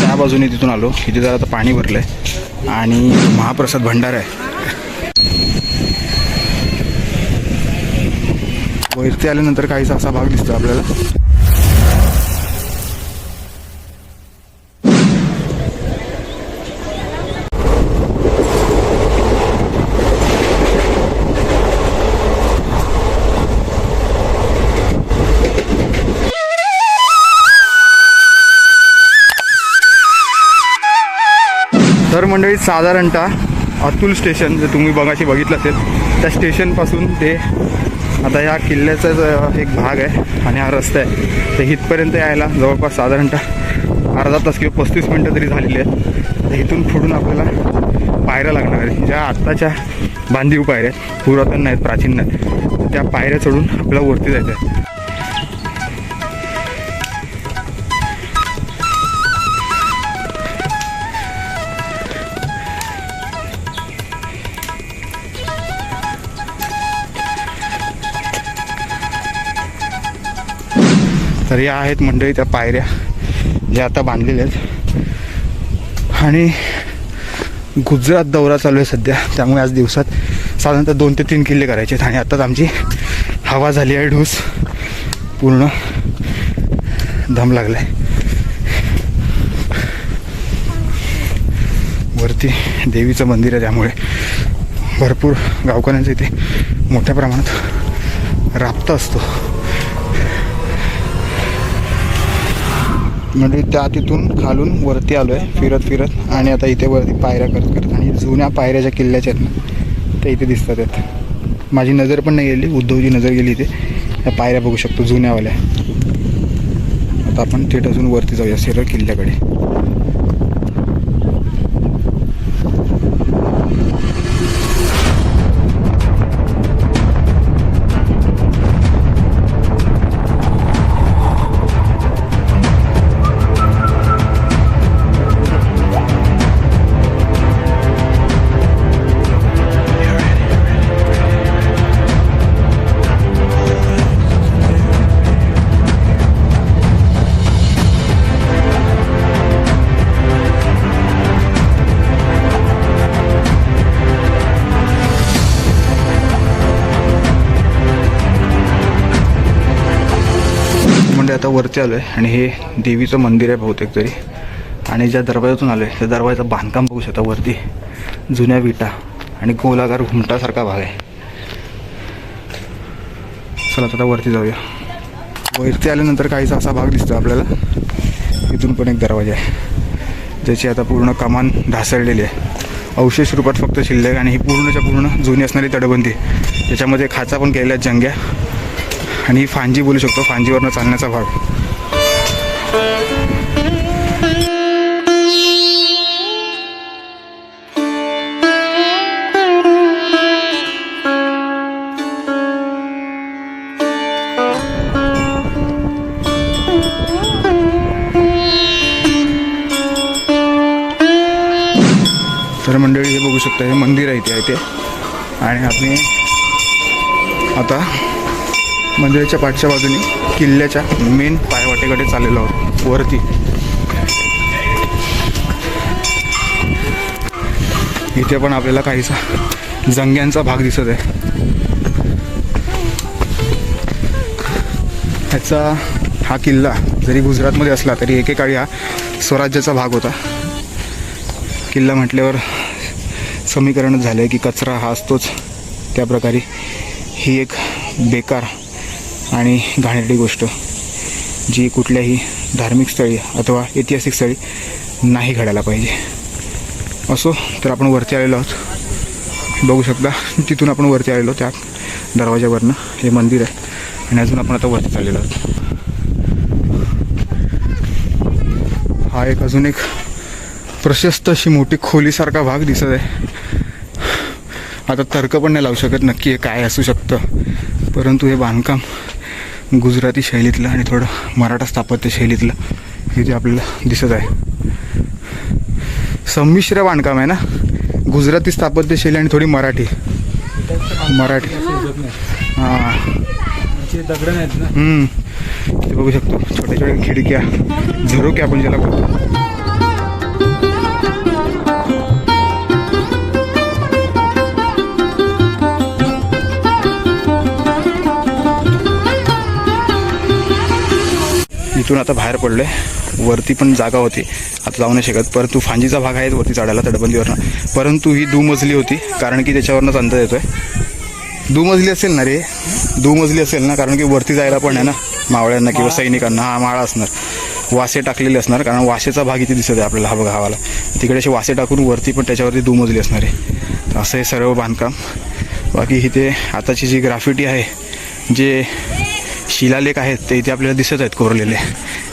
त्या बाजूने तिथून आलो. इथे जरा आता पाणी भरलंय. आणि महाप्रसाद भंडार आहे. वरती आल्यानंतर काहीसा असा भाग दिसतो आपल्याला. साधारणतः अतुल स्टेशन जर तुम्ही बघाशी बघितलं असेल त्या स्टेशनपासून ते आता ह्या किल्ल्याचाच एक भाग आहे आणि हा रस्ता आहे तर इथपर्यंत यायला जवळपास साधारणतः अर्धा तास किंवा पस्तीस मिनटं तरी झालेली आहेत. तर इथून पुढून आपल्याला पायऱ्या लागणार आहेत. ज्या आत्ताच्या बांधीव पायऱ्या आहेत पुरातन नाहीत प्राचीन नाहीत त्या पायऱ्या चढून आपल्याला वरती जायचं आहे. तर या आहेत मंडळी त्या पायऱ्या ज्या आता बांधलेल्या आहेत. आणि गुजरात दौरा चालू आहे सध्या. त्यामुळे आज दिवसात साधारणतः दोन ते तीन किल्ले करायचे आहेत. आणि आत्ताच आमची हवा झाली आहे ढूस. पूर्ण दम लागलाय. वरती देवीचं मंदिर आहे त्यामुळे भरपूर गावकऱ्यांचं इथे मोठ्या प्रमाणात राबता असतो. म्हणजे त्या तिथून खालून वरती आलो आहे फिरत फिरत. आणि आता इथे वरती पायऱ्या करत करत आणि जुन्या पायऱ्या ज्या किल्ल्याच्या आहेत ना त्या इथे दिसतात आहेत. माझी नजर पण नाही गेली उद्धवची नजर गेली इथे. त्या पायऱ्या बघू शकतो जुन्यावाल्या. आता आपण थेट अजून वरती जाऊया सिरळ किल्ल्याकडे. आता वरती आलो आहे आणि हे देवीचं मंदिर आहे बहुतेक तरी. आणि ज्या दरवाजातून आलो आहे त्या दरवाजाचं बांधकाम बघू शकता वरती. जुन्या विटा आणि गोलाकार घुमटासारखा भाग आहे. चला आता वरती जाऊया. वरती आल्यानंतर काहीसा असा भाग दिसतो आपल्याला. इथून पण एक दरवाजा आहे. ज्याची आता पूर्ण कमान ढासळलेली आहे. अवशेष रूपात फक्त शिल्लक आणि ही पूर्णच्या पूर्ण जुनी असणारी तटबंदी. त्याच्यामध्ये खाचा पण केलेल्या आहेत जंग्या. आणि फांजी बोलू शकतो. फांजीवरनं चालण्याचा भाग. तर मंडळी हे बघू शकता हे मंदिर आहे ते आहे ते. आणि आम्ही आता मंदिराच्या पाठच्या बाजूने किल्ल्याच्या मेन पायवाटेकडे चाललेलो आहोत. वरती. इथे पण आपल्याला काहीसा जंग्यांचा भाग दिसत आहे. ह्याचा हा किल्ला जरी गुजरातमध्ये असला तरी एकेकाळी हा स्वराज्याचा भाग होता. किल्ला म्हटल्यावर समीकरणच झालं आहे की कचरा हा असतोच त्या प्रकारे ही एक बेकार आणि घाणेरडी गोष्ट जी कुठल्याही धार्मिक स्थळी अथवा ऐतिहासिक स्थळी नाही घडायला पाहिजे. असो तर आपण वरती आलेलो आहोत. बघू शकता तिथून आपण वरती आलेलो त्या दरवाज्यावरनं हे मंदिर आहे. आणि अजून आपण आता वरती चाललेलो आहोत. हा एक अजून एक प्रशस्त अशी मोठी खोलीसारखा भाग दिसत आहे. आता तर्क पण नाही लावू शकत नक्की हे काय असू शकतं. परंतु हे बांधकाम गुजराती शैलीतलं आणि थोडं मराठा स्थापत्य शैलीतलं इथे आपल्याला दिसत आहे. संमिश्र बांधकाम आहे ना? गुजराती स्थापत्य शैली आणि थोडी मराठी. मराठी. हां. दगड नाहीत ना. ते बघू शकतो. छोट्या छोट्या खिडक्या झरोके आपण ज्याला बोलतो. इथून आता बाहेर पडलोय. वरती पण जागा होती. आता जाऊ नाही शकत. परंतु फांजीचा भाग आहे वरती चढायला तटबंदीवरनं. परंतु ही दुमजली होती कारण की त्याच्यावरनंच अंदाज येतोय. दुमजली असेल ना रे? दुमजली असेल ना? कारण की वरती जायला पण आहे ना मावळ्यांना किंवा सैनिकांना. हा माळा असणार. वासे टाकलेले असणार कारण वासेचा भाग इथे दिसत आहे आपल्याला हा बघा हवाला तिकडे असे वासे टाकून वरती पण त्याच्यावरती दुमजली असणार आहे. असं हे सर्व बांधकाम. बाकी इथे आताची जी ग्राफिटी आहे जे शिलालेख आहेत ते इथे आपल्याला दिसत आहेत कोरलेले.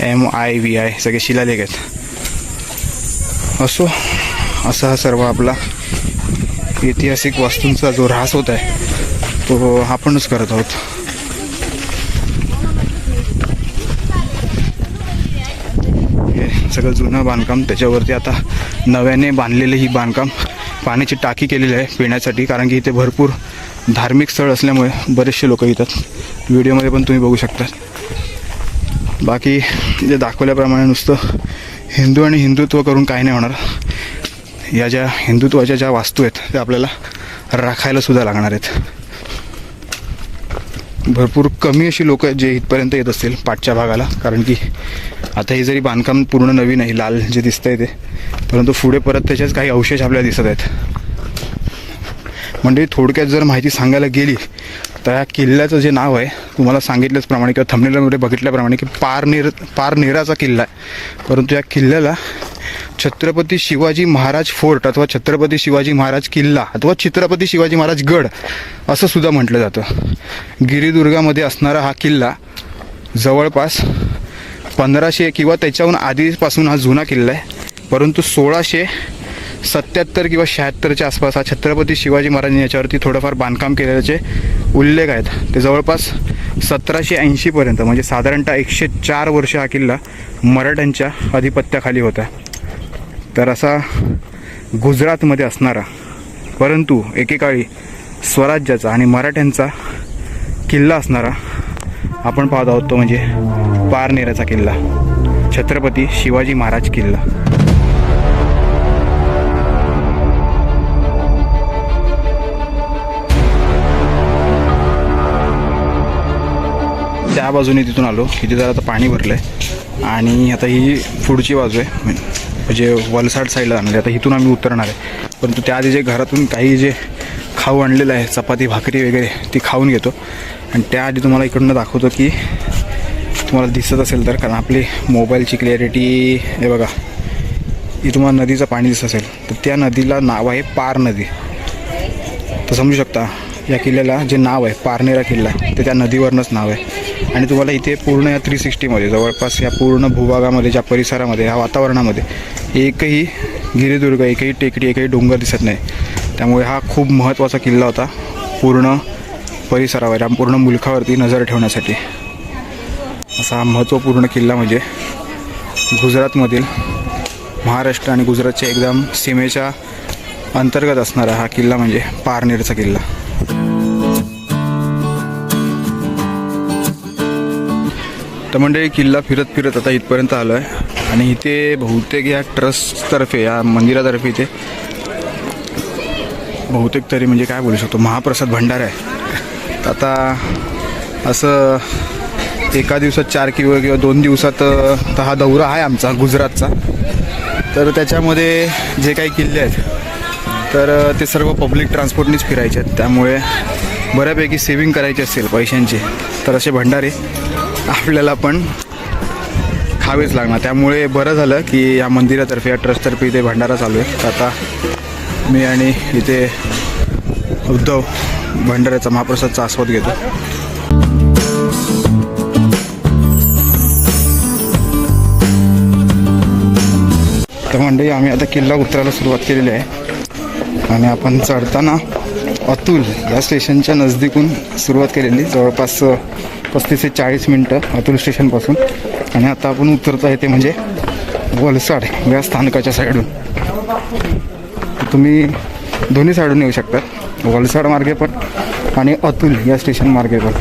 एम आय व्ही आय सगळे शिलालेख आहेत. असो असा हा सर्व आपला ऐतिहासिक वास्तूंचा जो ऱ्हास होत आहे तो आपणच करत आहोत. हे सगळं जुनं बांधकाम त्याच्यावरती आता नव्याने बांधलेले ही बांधकाम पाण्याची टाकी केलेली आहे पिण्यासाठी कारण की इथे भरपूर धार्मिक स्थळ असल्यामुळे बरेचसे लोक येतात. व्हिडिओमध्ये पण तुम्ही बघू शकता बाकी तिथे दाखवल्याप्रमाणे नुसतं हिंदू आणि हिंदुत्व करून काही नाही होणार. या ज्या हिंदुत्वाच्या ज्या वास्तू आहेत त्या आपल्याला राखायला सुद्धा लागणार आहेत. भरपूर कमी अशी लोक आहेत जे इथपर्यंत येत असतील पाठच्या भागाला. कारण की आता हे जरी बांधकाम पूर्ण नवीन आहे लाल जे दिसतंय ते परंतु पुढे परत त्याच्याच काही अवशेष आपल्याला दिसत आहेत. म्हणजे थोडक्यात जर माहिती सांगायला गेली तर या किल्ल्याचं जे नाव आहे तुम्हाला सांगितल्याचप्रमाणे किंवा थमनेलमध्ये बघितल्याप्रमाणे की पारनेर पारनेराचा किल्ला आहे. परंतु या किल्ल्याला छत्रपती शिवाजी महाराज फोर्ट अथवा छत्रपती शिवाजी महाराज किल्ला अथवा छत्रपती शिवाजी महाराज गड असं सुद्धा म्हटलं जातं. गिरिदुर्गामध्ये असणारा हा किल्ला जवळपास पंधराशे किंवा त्याच्याहून आधीपासून हा जुना किल्ला आहे. परंतु सोळाशे सत्याहत्तर किंवा शहात्तरच्या आसपास हा छत्रपती शिवाजी महाराजांनी याच्यावरती थोडंफार बांधकाम केल्याचे उल्लेख आहेत. ते जवळपास सतराशे ऐंशीपर्यंत म्हणजे साधारणतः एकशे चार वर्ष हा किल्ला मराठ्यांच्या अधिपत्याखाली होता. तर असा गुजरातमध्ये असणारा परंतु एकेकाळी स्वराज्याचा आणि मराठ्यांचा किल्ला असणारा आपण पाहत आहोत तो म्हणजे पारनेराचा किल्ला छत्रपती शिवाजी महाराज किल्ला. त्या बाजूने तिथून आलो इथे जरा आता पाणी भरलं आहे आणि आता ही पुढची बाजू आहे म्हणजे वलसाड साईडला आणली आता इथून आम्ही उतरणार आहे. परंतु त्याआधी जे घरातून काही जे खाऊ आणलेलं आहे चपाती भाकरी वगैरे ती खाऊन घेतो. आणि त्याआधी तुम्हाला इकडनं दाखवतो की तुम्हाला दिसत असेल तर कारण आपली मोबाईलची क्लॅरिटी हे बघा ही तुम्हाला नदीचं पाणी दिसत असेल तर त्या नदीला नाव आहे पार नदी. तर समजू शकता या किल्ल्याला जे नाव आहे पारनेरा किल्ला ते त्या नदीवरनंच नाव आहे. आणि तुम्हाला इथे पूर्ण या थ्री सिक्स्टीमध्ये जवळपास या पूर्ण भूभागामध्ये ज्या परिसरामध्ये या वातावरणामध्ये एकही गिरिदुर्ग एकही टेकडी एकही डोंगर दिसत नाही. त्यामुळे हा खूप महत्त्वाचा किल्ला होता पूर्ण परिसरावर या पूर्ण मुलखावरती नजर ठेवण्यासाठी. असा हा महत्त्वपूर्ण किल्ला म्हणजे गुजरातमधील महाराष्ट्र आणि गुजरातच्या एकदम सीमेच्या अंतर्गत असणारा हा किल्ला म्हणजे पारनेरचा किल्ला. तर मंडळी किल्ला फिरत फिरत आता इथपर्यंत आलो आहे आणि इथे बहुतेक या ट्रस्टतर्फे या मंदिरातर्फे इथे बहुतेक तरी म्हणजे काय बोलू शकतो महाप्रसाद भंडार आहे. तर आता असं एका दिवसात चार किलो किंवा दोन दिवसात तर हा दौरा आहे आमचा गुजरातचा. तर त्याच्यामध्ये जे काही किल्ले आहेत तर ते सर्व पब्लिक ट्रान्सपोर्टनीच फिरायचे आहेत. त्यामुळे बऱ्यापैकी सेविंग करायची असेल पैशांची तर असे भंडारे आपल्याला पण खावेच लागणार. त्यामुळे बरं झालं की या मंदिरातर्फे या ट्रस्टतर्फे इथे भंडारा चालू आहे. तर आता मी आणि इथे उद्धव भंडाऱ्याचा महाप्रसादचा आस्वाद घेतो. तर मंडळी आम्ही आता किल्ला उतरायला सुरुवात केलेली आहे. आणि आपण चढताना अतुल या स्टेशनच्या नजदीकून सुरुवात केलेली. जवळपास पस्तीस ते चाळीस मिनटं अतुल स्टेशनपासून. आणि आता आपण उतरत आहे ते म्हणजे वलसाड या स्थानकाच्या साईडून तुम्ही दोन्ही साईडून येऊ शकता. वलसाड मार्गे पण आणि अतुल या स्टेशन मार्गे पण.